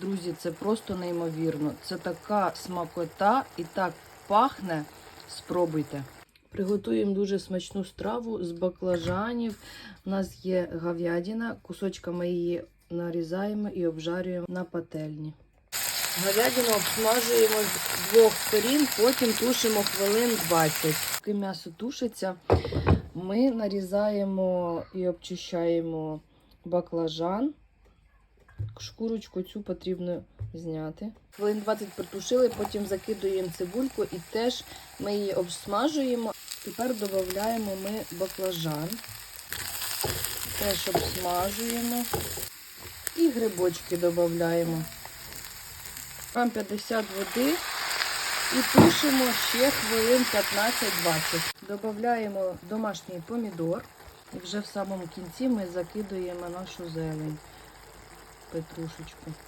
Друзі, це просто неймовірно. Це така смакота і так пахне. Спробуйте. Приготуємо дуже смачну страву з баклажанів. У нас є говядина, кусочками її нарізаємо і обжарюємо на пательні. Говядину обсмажуємо з двох сторін, потім тушимо хвилин 20. Поки м'ясо тушиться, ми нарізаємо і обчищаємо баклажан. Шкурочку цю потрібно зняти. Хвилин 20 притушили, потім закидуємо цибульку і теж ми її обсмажуємо. Тепер додаємо ми баклажан. Теж обсмажуємо. І грибочки додаємо. Грам 50 води і тушимо ще хвилин 15-20. Додаємо домашній помідор. І вже в самому кінці ми закидуємо нашу зелень, петрушечку.